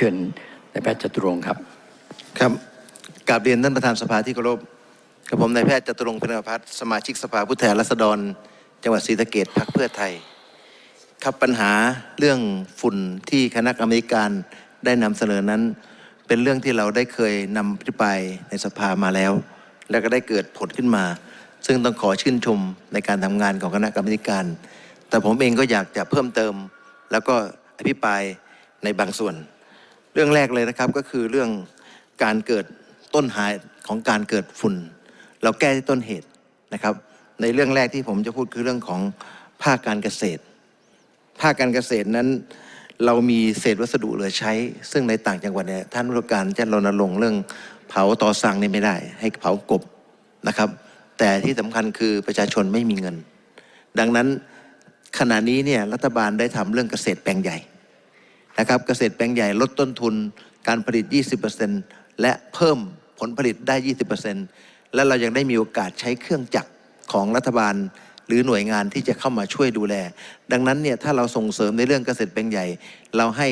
ชิญนายแพทย์จตุรงค์ครับ ครับกราบเรียนท่านประธานสภาที่เคารพกับผมนายแพทย์จตุรงค์พนพัฒน์สมาชิกสภาผู้แทนราษฎร จังหวัดศรีสะเกษพรรคเพื่อไทย ครับปัญหาเรื่องฝุ่นที่คณะกรรมการได้นำเสนอนั้น เป็นเรื่องที่เราได้เคยนำอภิปรายในสภามาแล้ว แล้วก็ได้เกิดผลขึ้นมา ซึ่งต้องขอชื่นชมในการทำงานของคณะกรรมการ แต่ผมเองก็อยากจะเพิ่มเติม แล้วก็อภิปรายในบางส่วน เรื่องแรกเลยนะครับก็คือเรื่องการเกิดต้นหายของการเกิดฝุ่น เราแก้ที่ต้นเหตุนะครับ ในเรื่องแรกที่ผมจะพูดคือเรื่องของภาคการเกษตร ภาคการเกษตรนั้น เรามีเศษวัสดุเหลือใช้ ซึ่งในต่างจังหวัดเนี่ยท่านผู้การจะรณรงค์เรื่องเผาต่อสังนี่ไม่ได้ ให้เผากบนะครับ แต่ที่สำคัญคือประชาชนไม่มีเงิน ดังนั้นขณะนี้เนี่ยรัฐบาลได้ทำเรื่องเกษตรแปลงใหญ่ นะครับเกษตรแปลงใหญ่ลดต้นทุนการผลิต 20%และเพิ่มผลผลิตได้ 20%และเรายังได้มีโอกาสใช้เครื่องจักรของรัฐบาล หรือหน่วยงานที่จะเข้ามาช่วยดูแล ดังนั้นเนี่ยถ้าเราส่งเสริมในเรื่องเกษตรแปลงใหญ่ เราให้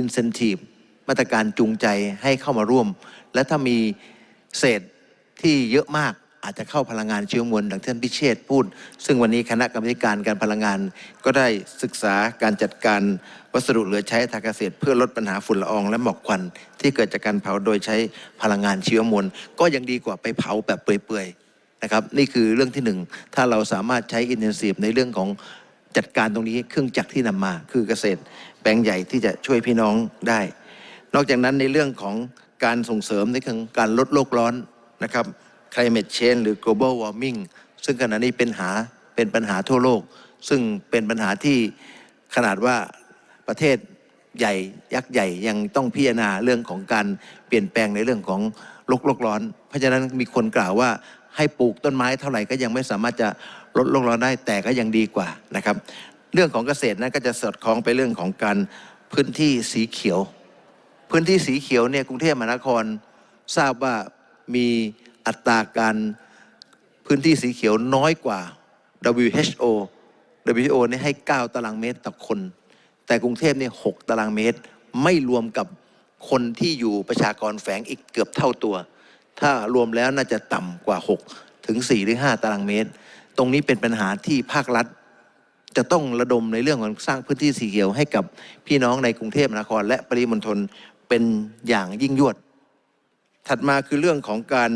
incentive มาตรการจูงใจให้เข้ามาร่วม และถ้ามีเศษที่เยอะมาก อาจจะเข้าพลังงานเชื้อมวลดังที่ท่านพิเชษพูด ซึ่งวันนี้คณะกรรมการการพลังงานก็ได้ศึกษาการจัดการวัสดุเหลือใช้ทางเกษตร เพื่อลดปัญหาฝุ่นละอองและหมอกควัน ที่เกิดจากการเผาโดยใช้พลังงานเชีวมวลก็ยังดีกว่าไปเผาแบบเปื่อยๆนะครับนี่คือเรื่องที่หนึ่งถ้าเราสามารถใช้อินเทนซีฟในเรื่องของจัดการตรงนี้เครื่องจักรที่นำมา คือเกษตรแปลงใหญ่ที่จะช่วยพี่น้องได้ นอกจากนั้นในเรื่องของการส่งเสริมในเรื่องการลดโลกร้อนนะครับ climate change หรือ global warming ซึ่งขณะนี้เป็นหาเป็นปัญหาทั่วโลก ซึ่งเป็นปัญหาที่ขนาดว่าประเทศใหญ่ยักษ์ใหญ่ยังต้องพิจารณาเรื่องของการเปลี่ยนแปลงในเรื่องของโลกโลกร้อน เพราะฉะนั้นมีคนกล่าวว่าให้ปลูกต้นไม้เท่าไหร่ก็ยังไม่สามารถจะลดโลกร้อนได้แต่ก็ยังดีกว่านะครับ เรื่องของเกษตรนั้นก็จะสอดคล้องไปเรื่องของการพื้นที่สีเขียว พื้นที่สีเขียวเนี่ยกรุงเทพมหานครทราบว่ามี อัตราการพื้นที่สีเขียวน้อยกว่า WHO WHO นี่ให้ 9 ตารางเมตรต่อคน แต่กรุงเทพเนี่ย6ตารางเมตร ไม่รวมกับคนที่อยู่ประชากรแฝงอีกเกือบเท่าตัว ถ้ารวมแล้วน่าจะต่ำกว่า 6 ถึง 4 หรือ 5 ตารางเมตร ตรงนี้เป็นปัญหาที่ภาครัฐ จะต้องระดมในเรื่องของสร้างพื้นที่สีเขียวให้กับพี่น้องในกรุงเทพมหานคร และปริมณฑลเป็นอย่างยิ่งยวด ถัดมาคือเรื่องของการ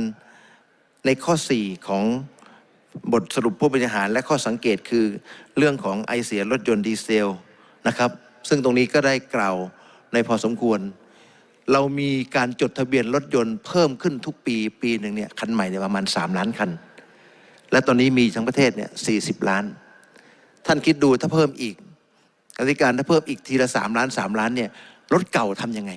ในข้อ 4 ของบทสรุปผู้บริหารและข้อสังเกตคือเรื่องของไอเสียรถยนต์ดีเซลนะครับ ซึ่งตรงนี้ก็ได้กล่าวในพอสมควร เรามีการจดทะเบียนรถยนต์เพิ่มขึ้นทุกปีปีหนึ่งเนี่ยคันใหม่เนี่ยประมาณ 3 ล้านคัน และตอนนี้มีทั้งประเทศเนี่ย40 ล้าน ท่านคิดดูถ้าเพิ่มอีกอธิการถ้าเพิ่มอีกทีละสามล้านสามล้านเนี่ยรถเก่าทำยังไง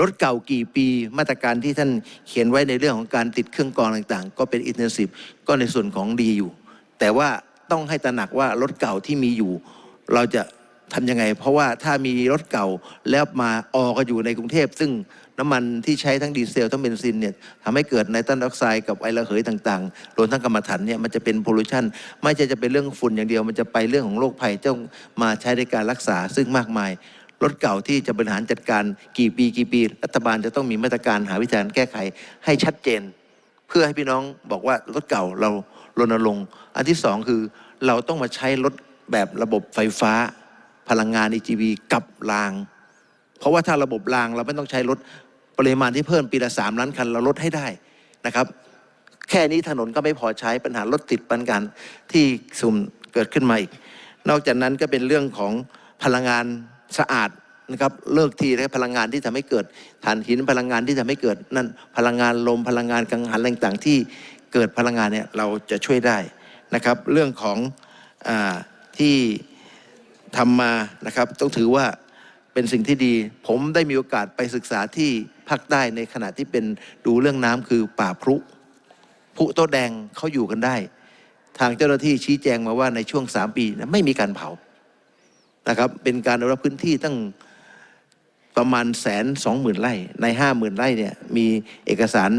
รถเก่ากี่ปีมาตรการที่ท่านเขียนไว้ในเรื่องของการติดเครื่องกรองต่างๆ ก็เป็นอินเทนซีฟก็ในส่วนของดีอยู่ แต่ว่าต้องให้ตระหนักว่ารถเก่าที่มีอยู่ เราจะทำยังไง เพราะว่าถ้ามีรถเก่าแล้วมาออก็อยู่ในกรุงเทพ ซึ่งน้ำมันที่ใช้ทั้งดีเซลทั้งเบนซินเนี่ยทำให้เกิดไนตรัสไดออกไซด์กับไอระเหยต่างๆรวมทั้งกรรมฐานเนี่ยมันจะเป็นโพลูชันไม่ใช่จะเป็นเรื่องฝุ่นอย่างเดียว มันจะไปเรื่องของโรคภัยต้องมาใช้ในการรักษาซึ่งมากมาย รถเก่าที่จะบริหารจัดการกี่ปีกี่ปี รัฐบาลจะต้องมีมาตรการหาวิธีการแก้ไขให้ชัดเจน เพื่อให้พี่น้องบอกว่ารถเก่าเรารณรงค์อันที่สองคือเราต้องมาใช้รถแบบระบบไฟฟ้า พลังงาน EGV กับราง เพราะว่าถ้าระบบรางเราไม่ต้องใช้รถปริมาณที่เพิ่มปีละสามล้านคันเราลดให้ได้นะครับ แค่นี้ถนนก็ไม่พอใช้ปัญหารถติดปัญการที่สุ่มเกิดขึ้นมาอีก นอกจากนั้นก็เป็นเรื่องของพลังงาน สะอาดนะครับเลิกทีและพลังงานที่ทำให้เกิดถ่านหินพลังงานที่ทำให้เกิดนั่นพลังงานลมพลังงานกังหันต่างๆ ที่เกิดพลังงานเนี่ยเราจะช่วยได้นะครับ เรื่องของอที่ทำมานะครับ ต้องถือว่าเป็นสิ่งที่ดี ผมได้มีโอกาสไปศึกษาที่ภาคใต้ในขณะที่เป็นดูเรื่องน้ำคือป่าพรุผุโต๊ะแดงเขาอยู่กันได้ ทางเจ้าหน้าที่ชี้แจงมาว่าในช่วงสามปีนะไม่มีการเผา นะครับเป็นการอนุรักษ์พื้นที่ตั้งประมาณแสนสองหมื่นไร่ในห้าหมื่นไร่เนี่ยมีเอกสาร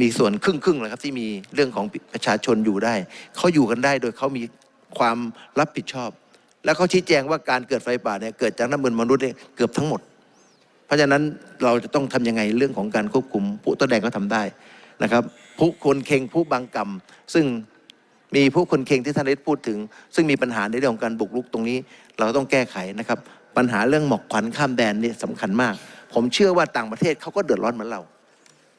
มีส่วนครึ่งครึ่งๆเลยครับ ที่มีเรื่องของประชาชนอยู่ได้ เขาอยู่กันได้โดยเขามีความรับผิดชอบ แล้วเขาชี้แจงว่าการเกิดไฟป่าเนี่ยเกิดจากน้ำมันมนุษย์เนี่ยเกือบทั้งหมด เพราะฉะนั้นเราจะต้องทำยังไงเรื่องของการควบคุมผู้ตัวแดงก็ทำได้นะครับผู้คนเคงผู้บางกรรมซึ่ง มีผู้คนเค็งที่ท่านได้พูดถึง ซึ่งมีปัญหาในเรื่องของการบุกรุกตรงนี้ เราต้องแก้ไขนะครับ ปัญหาเรื่องหมอกควันข้ามแดนนี่สำคัญมาก ผมเชื่อว่าต่างประเทศเขาก็เดือดร้อนเหมือนเรา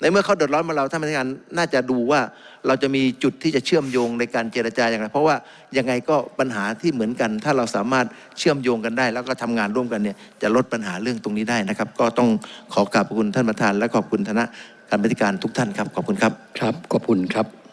ในเมื่อเขาเดือดร้อนเหมาเราท่านพนักงานน่าจะดูว่าเราจะมีจุดที่จะเชื่อมโยงในการเจรจาอย่างไรเพราะว่ายังไงก็ปัญหาที่เหมือนกัน ถ้าเราสามารถเชื่อมโยงกันได้ แล้วก็ทำงานร่วมกันเนี่ยจะลดปัญหาเรื่องตรงนี้ได้นะครับ ก็ต้องขอกราบขอบคุณท่านประธาน และขอบคุณคณะการบริการทุกท่านครับขอบคุณครับ ครับขอบคุณครับ